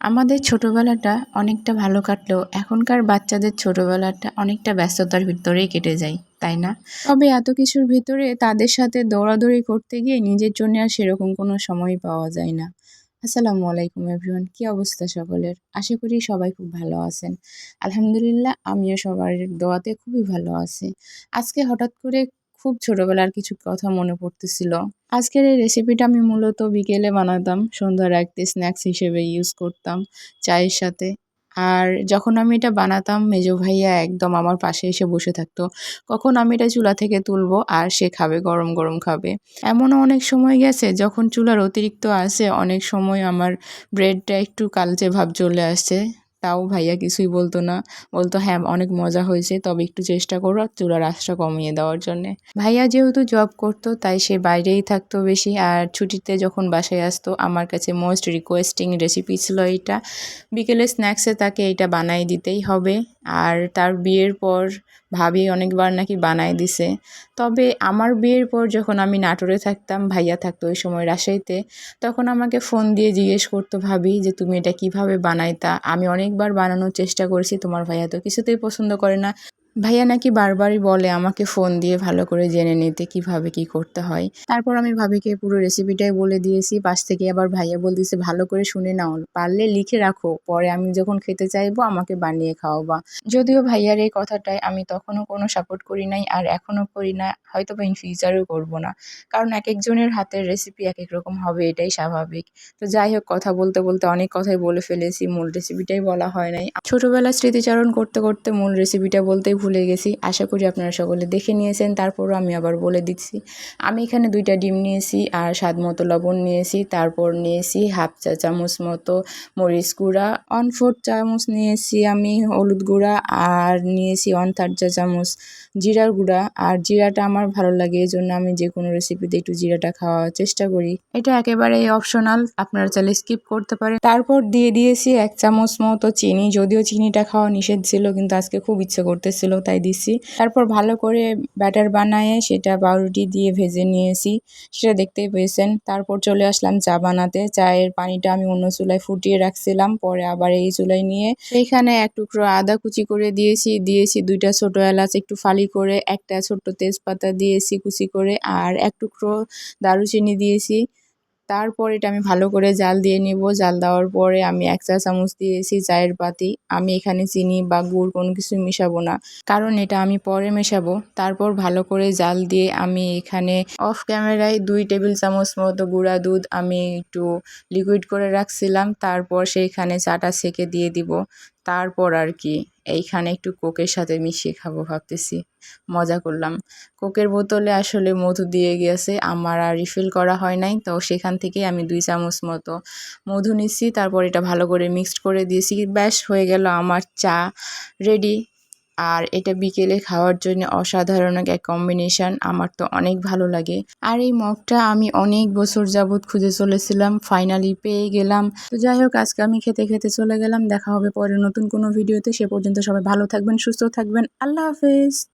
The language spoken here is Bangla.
আমাদের ছোটবেলাটা অনেকটা ভালো কাটলেও এখনকার বাচ্চাদের ছোটবেলাটা অনেকটা ব্যস্ততার ভিতরেই কেটে যায়, তাই না? তবে এত কিছুর ভিতরে তাদের সাথে দৌড়াদৌড়ি করতে গিয়ে নিজের জন্য আর সেরকম কোনো সময় পাওয়া যায় না। আসসালামু আলাইকুম এভরিওয়ান, কী অবস্থা সকলের? আশা করি সবাই খুব ভালো আছেন। আলহামদুলিল্লাহ, আমিও সবার দোয়াতে খুবই ভালো আছি। আজকে হঠাৎ করে খুব ছোটবেলার কিছু কথা মনে পড়তেছিল। আজকের এই রেসিপিটা আমি মূলত বিকেলে বানাতাম, সন্ধ্যার একটি স্ন্যাক্স হিসেবে ইউজ করতাম চায়ের সাথে। আর যখন আমি এটা বানাতাম, মেজো ভাইয়া একদম আমার পাশে এসে বসে থাকতো, কখন আমি এটা চুলা থেকে তুলবো আর সে খাবে, গরম গরম খাবে? এমনও অনেক সময় গেছে, যখন চুলার অতিরিক্ত আসে অনেক সময় আমার ব্রেডটা একটু কালচে ভাব চলে আসছে। তাও ভাইয়া কিছুই বলতো না। বলতো হ্যাঁ অনেক মজা হয়েছে, তবে একটু চেষ্টা করো চুলার আশটা কমিয়ে দেওয়ার জন্য। ভাইয়া যেহেতু জব করতো, তাই সে বাইরেই থাকতো বেশি আর ছুটিতে যখন বাসায় আসতো, আমার কাছে মোস্ট রিকোয়েস্টিং রেসিপি ছিল এটা বিকেলে স্ন্যাক্সে তাকে এটা বানাই দিতেই হবে। আর তার বিয়ের পর ভাবি অনেকবার নাকি বানায় দিছে। তবে আমার বিয়ের পর যখন আমি নাটোরে থাকতাম, ভাইয়া থাকতো ওই সময় রাজশাহীতে, তখন আমাকে ফোন দিয়ে জিজ্ঞেস করতো, ভাবি, যে তুমি এটা কীভাবে বানাইতা? আমি অনেকবার বানানোর চেষ্টা করেছি, তোমার ভাইয়া তো কিছুতেই পছন্দ করে না। ভাইয়া নাকি বারবারই বলে আমাকে ফোন দিয়ে ভালো করে জেনে নিতে কীভাবে কি করতে হয়। তারপর আমি ভাবিকে পুরো রেসিপিটাই বলে দিয়েছি। পাশ থেকে আবার ভাইয়া বলতেছে, ভালো করে শুনে নাও। পারলে লিখে রাখো। পরে আমি যখন খেতে চাইব, আমাকে বানিয়ে খাওয়াবা। যদিও ভাইয়ার এই কথাটাই আমি তখনও কোনো সাপোর্ট করি নাই আর এখনও করি না। হয়তো বা ইন ফিউচারেও করব না। কারণ এক একজনের হাতের রেসিপি এক এক রকম হবে, এটাই স্বাভাবিক। তো যাই হোক, কথা বলতে বলতে অনেক কথাই বলে ফেলেছি। মূল রেসিপিটাই বলা হয় নাই। ছোটোবেলা স্মৃতিচারণ করতে করতে মূল রেসিপিটা বলতেই ভুলে গেছি। আশা করি আপনারা সকলে দেখে নিয়েছেন। তারপরও আমি আবার বলে দিচ্ছি। আমি এখানে দুইটা ডিম নিয়েছি আর স্বাদ মতো লবণ নিয়েছি। তারপর নিয়েছি হাফ চা চামচ মতো মরিচ গুঁড়া ওয়ান ফোর্থ চামচ নিয়েছি আমি হলুদ গুঁড়া আর নিয়েছি ওয়ান থার্ড চা চামচ জিরার গুঁড়া। আর জিরাটা আমার ভালো লাগে এই জন্য আমি যে কোনো রেসিপিতে একটু জিরাটা খাওয়ার চেষ্টা করি। এটা একেবারেই অপশনাল আপনারা চাইলে স্কিপ করতে পারেন। তারপর দিয়ে দিয়েছি এক চামচ মতো চিনি। যদিও চিনিটা খাওয়া নিষেধ ছিল, কিন্তু আজকে খুব ইচ্ছে করতেছিল। তাই দিছি। তারপর ভালো করে ব্যাটার বানায়ে সেটা পাউরুটি দিয়ে ভেজে নিয়েছি, সেটা দেখতেই পেয়েছেন। তারপর চলে আসলাম চা বানাতে। চায়ের পানিটা আমি অন্য চুলায় ফুটিয়ে রাখছিলাম, পরে আবার এই চুলায় নিয়ে সেইখানে এক টুকরো আদা কুচি করে দিয়েছি। দিয়েছি দুইটা ছোট এলাচ একটু ফালি করে, একটা ছোট্ট তেজপাতা দিয়েছি কুচি করে, আর এক টুকরো দারুচিনি দিয়েছি। তারপর এটা আমি ভালো করে জাল দিয়ে নিব। জাল দেওয়ার পরে আমি এক চা চামচ দিয়েছি চায়ের পাতি। আমি এখানে চিনি বা গুড় কোনো কিছু মেশাবো না। কারণ এটা আমি পরে মেশাবো। তারপর ভালো করে জাল দিয়ে আমি এখানে অফ ক্যামেরায় দুই টেবিল চামচ মতো গুঁড়া দুধ আমি একটু লিকুইড করে রাখছিলাম। তারপর সেইখানে চাটা সেকে দিয়ে দিব। তারপর আর কি, এইখানে একটু কোকের সাথে মিশিয়ে খাব ভাবতেছি। মজা করলাম। কোকের বোতলে আসলে মধু দিয়ে গিয়েছে আমার আর রিফিল করা হয় নাই, তো সেখান থেকে আমি দুই চামচ মতো মধু নিচ্ছি, তারপর এটা ভালো করে মিক্সড করে দিয়েছি। ব্যাস, হয়ে গেল আমার চা রেডি। আর এটা বিকেলে খাওয়ার জন্য অসাধারণ এক কম্বিনেশন আমার তো অনেক ভালো লাগে। আর এই মগটা আমি অনেক বছর যাবৎ খুঁজে চলেছিলাম ফাইনালি পেয়ে গেলাম। তো যাই হোক, আজকে আমি খেতে খেতে চলে গেলাম, দেখা হবে পরে নতুন কোনো ভিডিওতে সে পর্যন্ত সবাই ভালো থাকবেন, সুস্থ থাকবেন। আল্লাহ হাফেজ।